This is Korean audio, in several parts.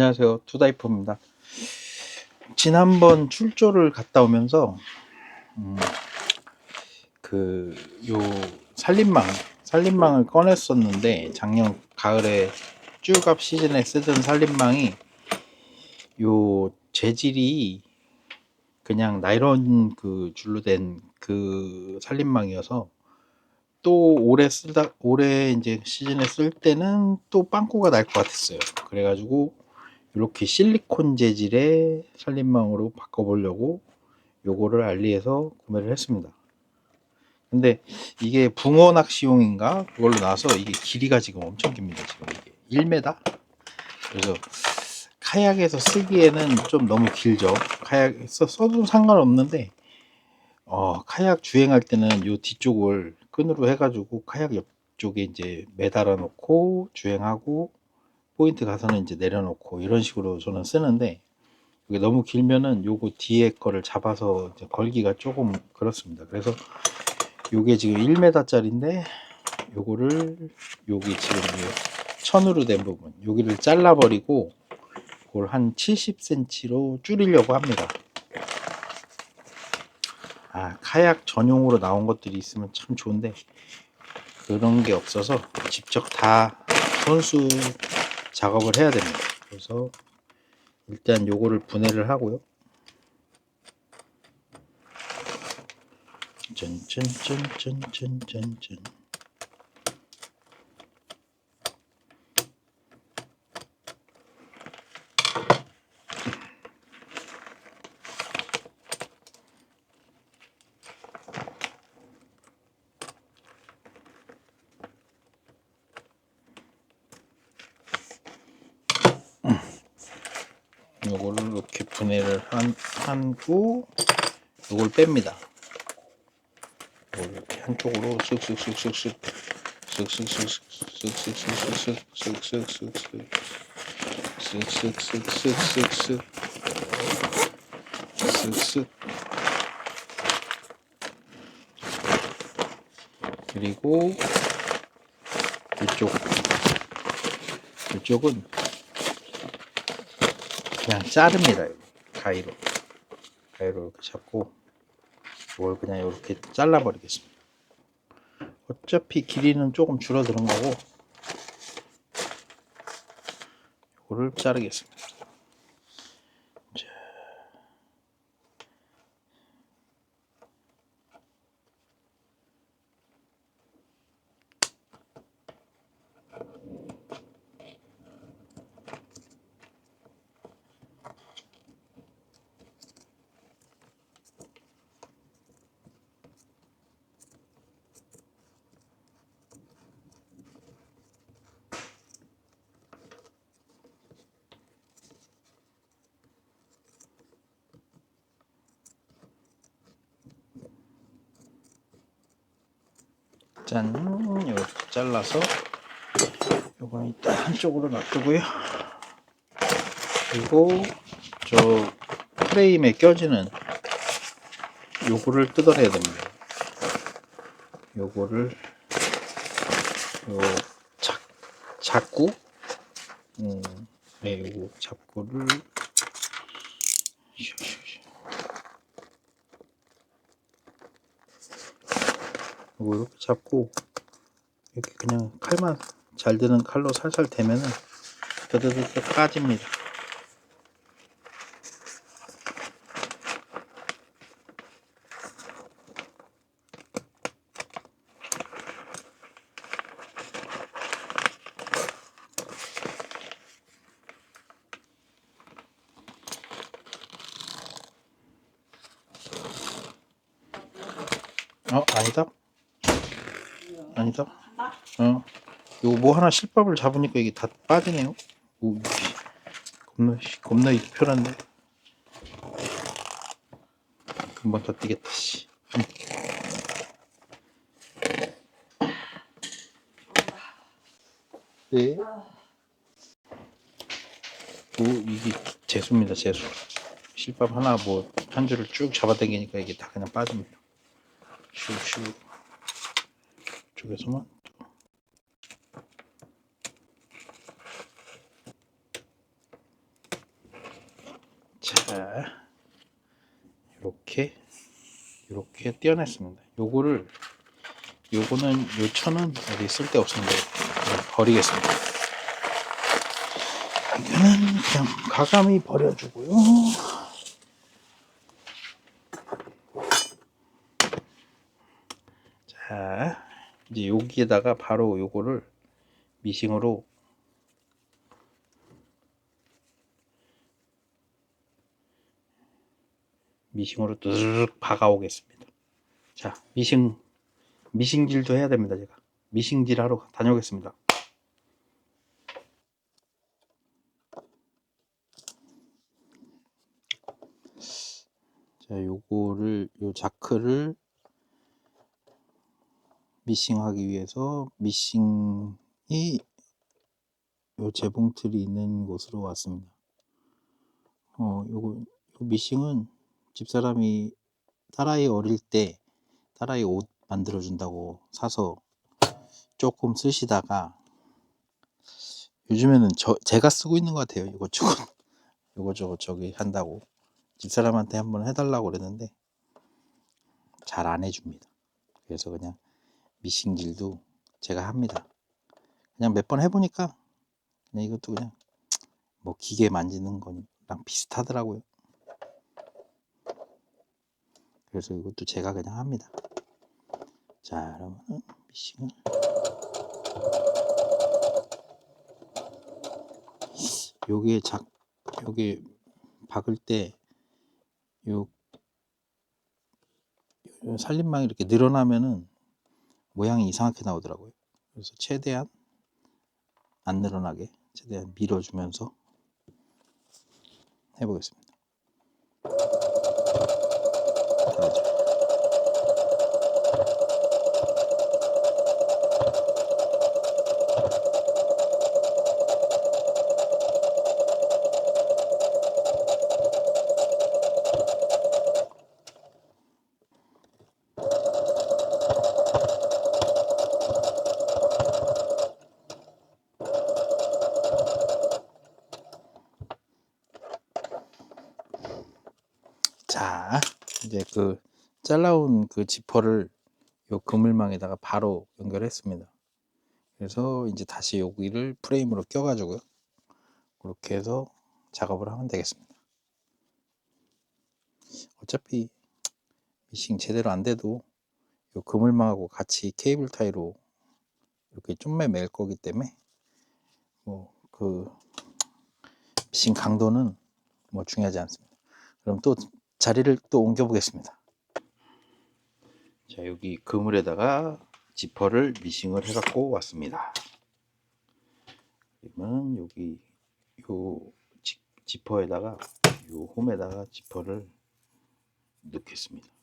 안녕하세요. 투다이퍼입니다. 지난번 출조를 갔다 오면서 음, 그요 살림망 살림망을 꺼냈었는데 작년 가을에 쭈갑 시즌에 쓰던 살림망이 요 재질이 그냥 나이론 그 줄로 된 그 살림망이어서 또 올해 쓰다 올해 이제 시즌에 쓸 때는 또 빵꾸가 날 것 같았어요. 그래가지고 이렇게 실리콘 재질의 살림망으로 바꿔보려고 요거를 알리에서 구매를 했습니다. 근데 이게 붕어 낚시용인가 그걸로 나와서 이게 길이가 지금 엄청 깁니다. 지금 이게 1m. 그래서 카약에서 쓰기에는 좀 너무 길죠. 카약에서 써도 상관없는데 어, 카약 주행할 때는 요 뒤쪽을 끈으로 해가지고 카약 옆쪽에 이제 매달아 놓고 주행하고 포인트 가서는 이제 내려놓고 이런 식으로 저는 쓰는데 이게 너무 길면은 요거 뒤에 거를 잡아서 걸기가 조금 그렇습니다. 그래서 요게 지금 1m 짜리인데 요거를 여기 지금 요 천으로 된 부분 여기를 잘라 버리고 그걸 한 70cm로 줄이려고 합니다. 아, 카약 전용으로 나온 것들이 있으면 참 좋은데 그런 게 없어서 직접 다 손수 작업을 해야 됩니다. 그래서 일단 요거를 분해를 하고요. 짠짠짠짠짠짠짠 요거를 이렇게 분해를 한, 한후 요걸 뺍니다. 이렇게 한쪽으로 쓱쓱쓱쓱쓱 쓱쓱쓱쓱쓱쓱쓱쓱쓱쓱쓱쓱쓱쓱쓱쓱쓱쓱쓱 쓱쓱쓱쓱쓱쓱 쓱쓱 그리고 이쪽 이쪽은 그냥 자릅니다. 가위로. 가위로 이렇게 잡고 이걸 그냥 이렇게 잘라 버리겠습니다. 어차피 길이는 조금 줄어드는 거고 이거를 자르겠습니다. 짠 이렇게 잘라서 요건 일단 한쪽으로 놔두고요. 그리고 저 프레임에 껴지는 요거를 뜯어내야 됩니다. 요거를 요 작, 작구? 음, 네 요거 작구를 요거 이렇게 잡고 이렇게 그냥 칼만 잘 드는 칼로 살살 대면은 드드드드 까집니다. 어 아니다 아니다 어 요거 뭐 하나 실밥을 잡으니까 이게 다 빠지네요 오, 씨. 겁나 씨, 겁나 이게 편한데 금방 더 뛰겠다 씨 응. 네. 오 이게 재수입니다 재수 실밥 하나 뭐 한 줄을 쭉 잡아당기니까 이게 다 그냥 빠집니다 슉슉 쪽에서만 자, 이렇게 이렇게 떼어냈습니다. 요거를 요거는 요 천은 어디 쓸데 없습니다. 버리겠습니다. 이거는 그냥 가감히 버려주고요. 자, 이제 여기에다가 바로 요거를 미싱으로 미싱으로 뚜르륵 박아오겠습니다. 자, 미싱 미싱질도 해야 됩니다. 제가 미싱질 하러 다녀오겠습니다. 자, 요거를 요 자크를 미싱하기 위해서 미싱이 요 재봉틀이 있는 곳으로 왔습니다. 어, 요거 요 미싱은 집사람이 딸아이 어릴 때 딸아이 옷 만들어 준다고 사서 조금 쓰시다가 요즘에는 저 제가 쓰고 있는 것 같아요. 이것저것 이것저것 저기 한다고 집사람한테 한번 해달라고 그랬는데 잘 안 해줍니다. 그래서 그냥 미싱질도 제가 합니다. 그냥 몇 번 해보니까 그냥 이것도 그냥 뭐 기계 만지는 거랑 비슷하더라고요. 그래서 이것도 제가 그냥 합니다. 자, 그러면은 미싱을 여기에 작 여기 박을 때 요, 요 살림망이 이렇게 늘어나면은 모양이 이상하게 나오더라고요. 그래서 최대한 안 늘어나게 최대한 밀어주면서 해보겠습니다. 자, 자, 이제 그 잘라온 그 지퍼를 요 그물망에다가 바로 연결했습니다. 그래서 이제 다시 여기를 프레임으로 껴가지고요. 그렇게 해서 작업을 하면 되겠습니다. 어차피 미싱 제대로 안 돼도 요 그물망하고 같이 케이블 타이로 이렇게 좀매 맬 거기 때문에 뭐 그 미싱 강도는 뭐 중요하지 않습니다. 그럼 또 자리를 또 옮겨 보겠습니다. 자, 여기 그물에다가 지퍼를 미싱을 해 갖고 왔습니다. 그러면 여기 요 지, 지퍼에다가 요 홈에다가 지퍼를 넣겠습니다.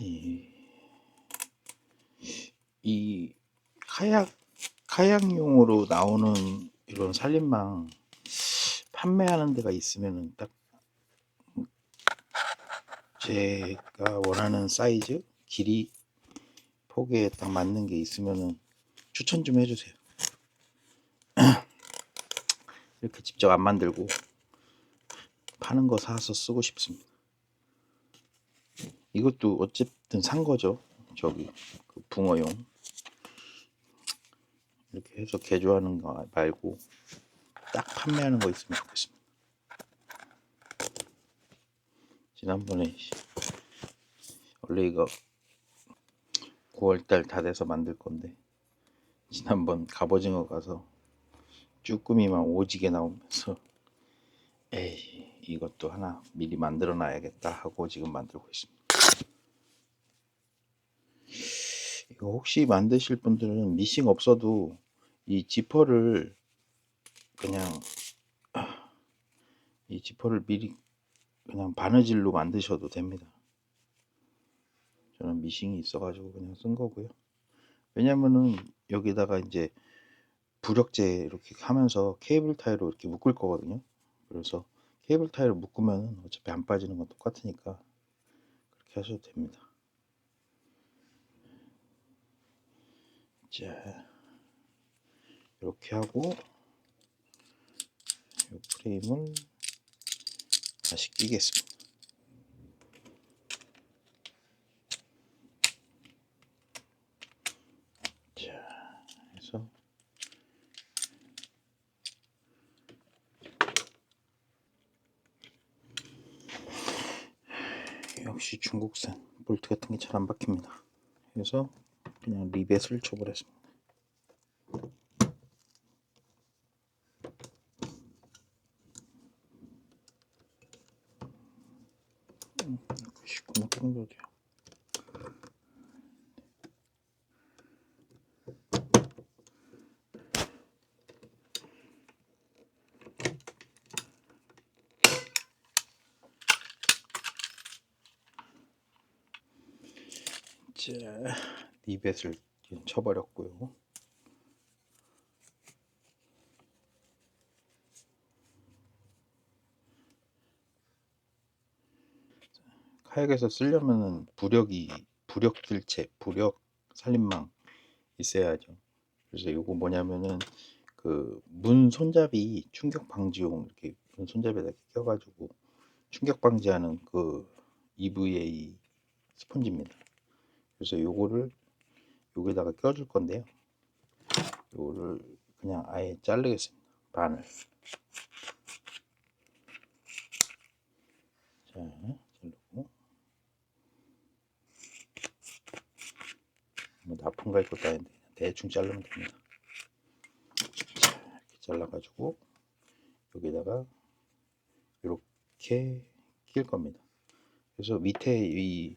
이, 이 카약 카약용으로 나오는 이런 살림망 판매하는 데가 있으면은 딱 제가 원하는 사이즈, 길이, 폭에 딱 맞는 게 있으면은 추천 좀 해주세요. 이렇게 직접 안 만들고 파는 거 사서 쓰고 싶습니다. 이것도 어쨌든 산 거죠. 저기 그 붕어용 이렇게 해서 개조하는 거 말고 딱 판매하는 거 있으면 좋겠습니다. 지난번에 원래 이거 9월달 다 돼서 만들 건데 지난번 갑오징어 가서 쭈꾸미만 오지게 나오면서 에이 이것도 하나 미리 만들어 놔야겠다 하고 지금 만들고 있습니다. 이거 혹시 만드실 분들은 미싱 없어도 이 지퍼를 그냥 아, 이 지퍼를 미리 그냥 바느질로 만드셔도 됩니다. 저는 미싱이 있어가지고 그냥 쓴 거고요. 왜냐면은 여기다가 이제 부력제 이렇게 하면서 케이블 타이로 이렇게 묶을 거거든요. 그래서 케이블 타이를 묶으면 어차피 안 빠지는 건 똑같으니까 그렇게 하셔도 됩니다. 자, 이렇게 하고 이 프레임을 다시 끼겠습니다. 자, 해서 중국산 볼트 같은 게 잘 안 박힙니다. 그래서 그냥 리벳을 쳐버렸습니다. 음, 19만 정도죠. 자, 리벳을 쳐버렸고요. 카약에서 쓰려면은 부력이 부력 들채, 부력 살림망 있어야죠. 그래서 이거 뭐냐면은 그 문 손잡이 충격 방지용 이렇게 문 손잡이에다 껴가지고 충격 방지하는 그 EVA 스펀지입니다. 그래서 요거를 여기다가 껴줄 건데요. 요거를 그냥 아예 자르겠습니다. 반을. 자, 자르고. 뭐 나쁜 거 있고 다는데 대충 자르면 됩니다. 자, 이렇게 잘라가지고 여기다가 이렇게 낄 겁니다. 그래서 밑에 이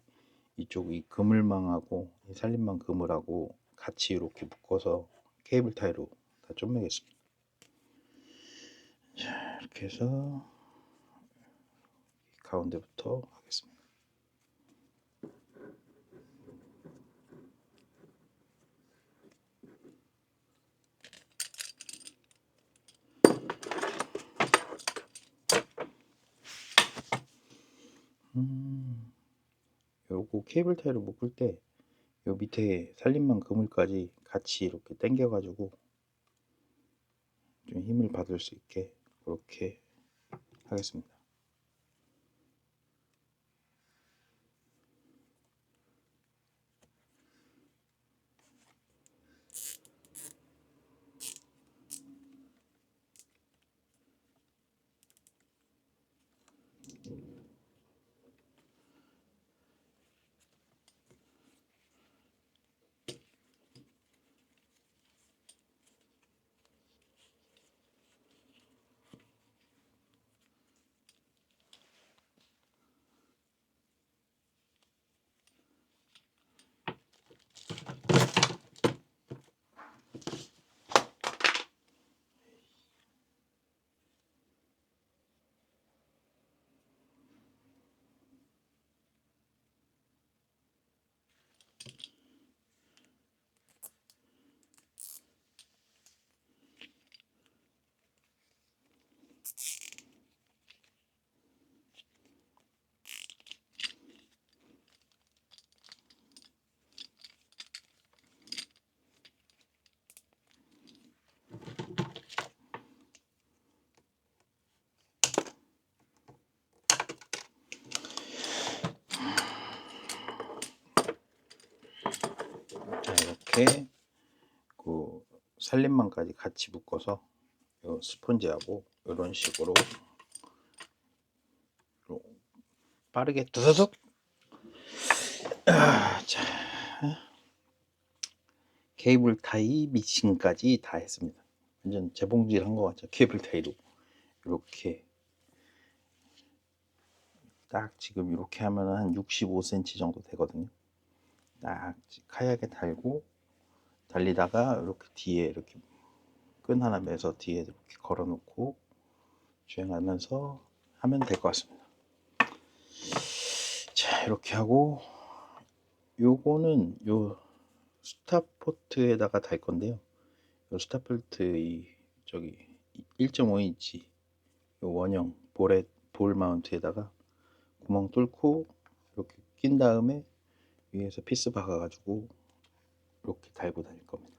이쪽 이 그물망하고 이 살림망 그물하고 같이 이렇게 묶어서 케이블 타이로 다 쪼매겠습니다. 자, 이렇게 해서 가운데부터 하겠습니다. 요거 케이블 타이를 묶을 때요 밑에 살림망 그물까지 같이 이렇게 당겨 가지고 좀 힘을 받을 수 있게 그렇게 하겠습니다. 자, 이렇게 그 살림망까지 같이 묶어서 요 스펀지하고 이런 식으로 요 빠르게 두두둑 아, 자 케이블 타이 미싱까지 다 했습니다. 완전 재봉질 한 것 같죠? 케이블 타이로 이렇게 딱 지금 이렇게 하면 한 65cm 정도 되거든요. 딱 카약에 달고 달리다가 이렇게 뒤에 이렇게 끈 하나 매서 뒤에 이렇게 걸어 놓고 주행하면서 하면 될 것 같습니다. 자, 이렇게 하고 요거는 요 스타포트에다가 달 건데요. 요 스타포트 이 저기 1.5인치 요 원형 볼에 볼 마운트에다가 구멍 뚫고 이렇게 낀 다음에 위에서 피스 박아가지고 이렇게 달고 다닐 겁니다.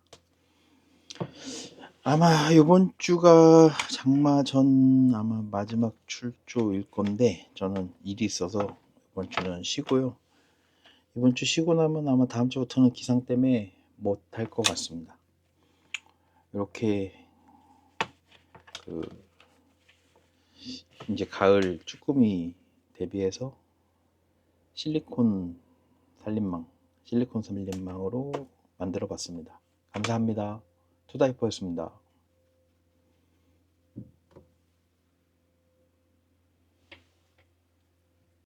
아마 이번 주가 장마 전 아마 마지막 출조일 건데 저는 일이 있어서 이번 주는 쉬고요. 이번 주 쉬고 나면 아마 다음 주부터는 기상 때문에 못 할 것 같습니다. 이렇게 그 이제 가을 쭈꾸미 대비해서 실리콘 살림망, 실리콘 살림망으로 만들어 봤습니다. 감사합니다. 투다이퍼였습니다.